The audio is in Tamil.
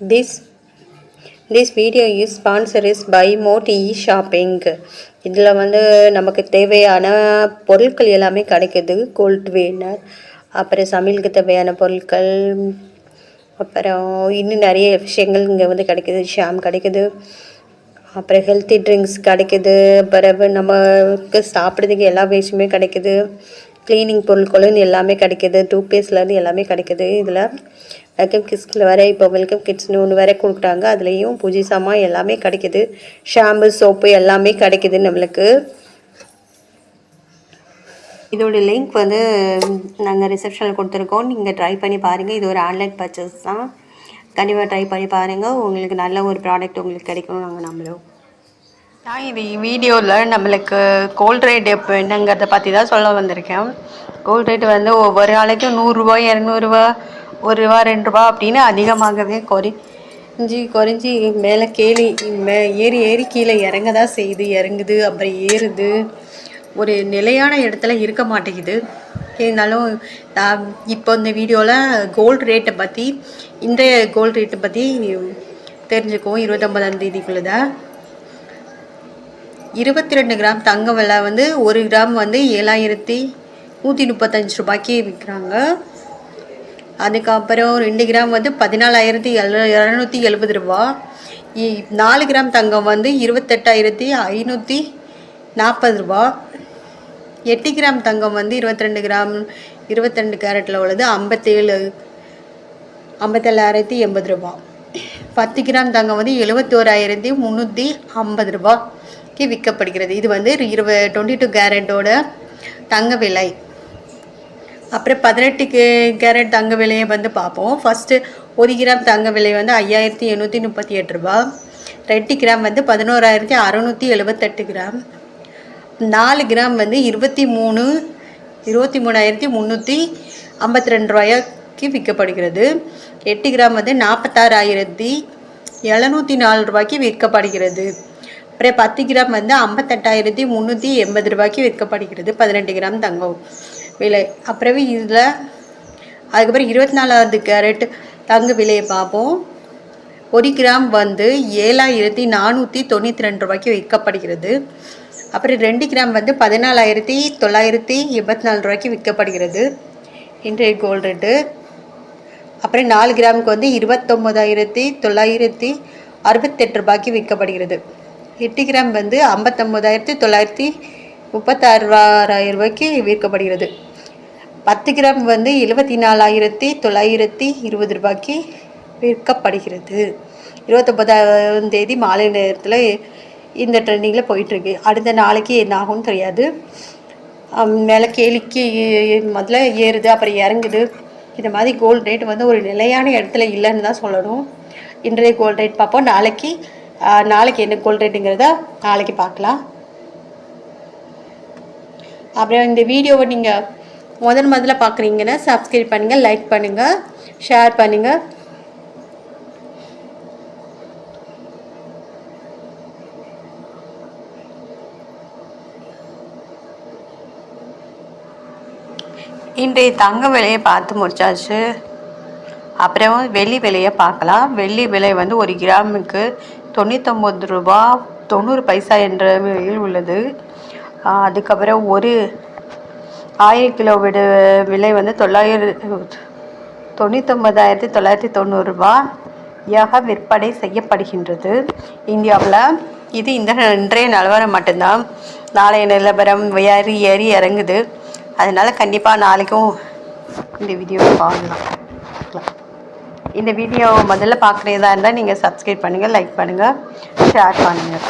This this video is sponsored by by Moti shopping இதில் வந்து நமக்கு தேவையான பொருட்கள் எல்லாமே கிடைக்குது. கோல்ட் வேனர் அப்புறம் சமையலுக்கு தேவையான பொருட்கள் அப்புறம் இன்னும் நிறைய விஷயங்கள் இங்கே வந்து கிடைக்குது. ஷாம் கிடைக்குது. அப்புறம் ஹெல்த்தி ட்ரிங்க்ஸ் கிடைக்குது. பிறகு நமக்கு சாப்பிட்றதுக்கு எல்லா விஷயமே கிடைக்குது. க்ளீனிங் பொருட்களும் எல்லாமே கிடைக்குது. டூத்பேஸ்ட்லேருந்து எல்லாமே கிடைக்குது. இதில் வெல்கம் கிட்ஸில் வேறு இப்போ வெல்கம் கிட்ஸ்னு ஒன்று வேறு கொடுக்குறாங்க. அதுலேயும் புதுசாமாக எல்லாமே கிடைக்குது. ஷாம்பு சோப்பு எல்லாமே கிடைக்குது நம்மளுக்கு. இதோட லிங்க் வந்து நாங்கள் ரிசப்ஷனில் கொடுத்துருக்கோம். நீங்கள் ட்ரை பண்ணி பாருங்கள் இது ஒரு ஆன்லைன் பர்ச்சேஸ் தான். கண்டிப்பாக ட்ரை பண்ணி பாருங்கள் உங்களுக்கு நல்ல ஒரு ப்ராடக்ட் உங்களுக்கு கிடைக்கும் நாங்கள் நம்மளும் நான் இது வீடியோவில் நம்மளுக்கு கோல்ட் ரேட் எப்போ என்னங்கிறத பற்றி தான் சொல்ல வந்திருக்கேன். கோல்ட் ரேட் வந்து ஒவ்வொரு நாளைக்கு நூறுரூவா இரநூறுவா ஒரு ரூபா ரெண்டு ரூபா அப்படின்னு அதிகமாகவே குறைஞ்சி குறைஞ்சி மேலே கேலி மே ஏறி ஏறி கீழே இறங்க தான் செய்யுது இறங்குது அப்புறம் ஏறுது. ஒரு நிலையான இடத்துல இருக்க மாட்டேங்குது. இருந்தாலும் நான் இப்போ இந்த வீடியோவில் கோல்ட் ரேட்டை பற்றி இன்றைய கோல்டு ரேட்டை பற்றி தெரிஞ்சுக்குவோம். இருபத்தொம்பதாம் தேதிக்குள்ளே தான் இருபத்தி ரெண்டு கிராம் தங்க விலை வந்து ஒரு கிராம் வந்து ஏழாயிரத்தி நூற்றி முப்பத்தஞ்சு ரூபாய்க்கு விற்கிறாங்க. அதுக்கப்புறம் ரெண்டு கிராம் வந்து பதினாலாயிரத்தி இரநூத்தி எழுபது ரூபா. இ- நாலு கிராம் தங்கம் வந்து இருபத்தெட்டாயிரத்தி ஐநூற்றி நாற்பது ரூபா. எட்டு கிராம் தங்கம் வந்து இருபத்திரெண்டு கிராம் இருபத்திரெண்டு கேரட்டில் உள்ளது ஐம்பத்தேழு ஐம்பத்தேழாயிரத்தி எண்பது ரூபா. பத்து கிராம் தங்கம் வந்து எழுபத்தோராயிரத்தி முந்நூற்றி ஐம்பது ரூபாய்க்கு விற்கப்படுகிறது. இது வந்து இருபது டுவெண்ட்டி டூ கேரட்டோட தங்க விலை. அப்புறம் பதினெட்டு கே கேரட் தங்க விலையை வந்து பார்ப்போம். ஃபஸ்ட்டு ஒரு கிராம் தங்க விலை வந்து ஐயாயிரத்தி எண்ணூற்றி முப்பத்தி எட்டு ரூபா. ரெண்டு கிராம் வந்து பதினோராயிரத்தி அறநூற்றி எழுபத்தெட்டு கிராம். நாலு கிராம் வந்து இருபத்தி மூணு இருபத்தி மூணாயிரத்தி முந்நூற்றி ஐம்பத்தி ரெண்டு ரூபாய்க்கு விற்கப்படுகிறது. எட்டு கிராம் வந்து நாற்பத்தாறாயிரத்தி எழுநூற்றி நாலு ரூபாய்க்கு விற்கப்படுகிறது. அப்புறம் பத்து கிராம் வந்து ஐம்பத்தெட்டாயிரத்தி முந்நூற்றி எண்பது ரூபாய்க்கு விற்கப்படுகிறது. பதினெட்டு கிராம் தங்கம். விலை. அப்புறவே இதில் அதுக்கப்புறம் இருபத்தி நாலாவது கேரட் தங்க விலையை பார்ப்போம். ஒரு கிராம் வந்து ஏழாயிரத்தி நானூற்றி தொண்ணூற்றி ரெண்டு ரூபாய்க்கு விற்கப்படுகிறது. அப்புறம் ரெண்டு கிராம் வந்து பதினாலாயிரத்தி தொள்ளாயிரத்தி எண்பத்தி நாலு ரூபாய்க்கு விற்கப்படுகிறது. இன்றைய கோல்ட் ரேட்டு அப்புறம் நாலு கிராமுக்கு வந்து இருபத்தொம்போதாயிரத்தி தொள்ளாயிரத்தி அறுபத்தெட்டு ரூபாய்க்கு விற்கப்படுகிறது. எட்டு கிராம் வந்து ஐம்பத்தொம்போதாயிரத்தி தொள்ளாயிரத்தி முப்பத்தாறு ரூபாயிரம் ரூபாய்க்கு விற்கப்படுகிறது. பத்து கிராம் வந்து எழுபத்தி நாலாயிரத்தி தொள்ளாயிரத்தி இருபது ரூபாய்க்கு விற்கப்படுகிறது. இருபத்தொம்பதாம் தேதி மாலை நேரத்தில் இந்த ட்ரெண்டிங்கில் போயிட்டுருக்கு. அடுத்த நாளைக்கு என்ன ஆகும்னு தெரியாது. மேலே கேலிக்கு முதல்ல ஏறுது அப்புறம் இறங்குது. இந்த மாதிரி கோல்ட் ரேட் வந்து ஒரு நிலையான இடத்துல இல்லைன்னு தான் சொல்லணும். இன்றைய கோல்ட் ரேட் பார்ப்போம். நாளைக்கு நாளைக்கு என்ன கோல்ட் ரேட்டுங்கிறத நாளைக்கு பார்க்கலாம். அப்புறம் இந்த வீடியோவை நீங்கள் முதன் முதல்ல பார்க்குறீங்கன்னா சப்ஸ்கிரைப் பண்ணுங்கள் லைக் பண்ணுங்கள் ஷேர் பண்ணுங்கள் இன்றைய தங்க விலையை பார்த்து முடிச்சாச்சு. அப்புறம் வெள்ளி விலையை பார்க்கலாம். வெள்ளி விலை வந்து ஒரு கிராமுக்கு தொண்ணூத்தொம்பது ரூபா தொண்ணூறு பைசா என்ற விலையில் உள்ளது. அதுக்கப்புறம் ஒரு ஆயிரம் கிலோ விட விலை வந்து தொள்ளாயிரம் தொண்ணூத்தொம்பதாயிரத்தி தொள்ளாயிரத்தி தொண்ணூறுரூபாயாக விற்பனை செய்யப்படுகின்றது. இந்தியாவில் இது இந்த இன்றைய நிலவரம் மட்டும்தான். நாளைய நிலவரம் ஏறி ஏறி இறங்குது. அதனால் கண்டிப்பாக நாளைக்கும் இந்த வீடியோவை பார்க்கலாம். இந்த வீடியோ முதல்ல பார்க்குறதா இருந்தால் நீங்கள் சப்ஸ்கிரைப் பண்ணுங்கள் லைக் பண்ணுங்கள் ஷேர் பண்ணுங்கள்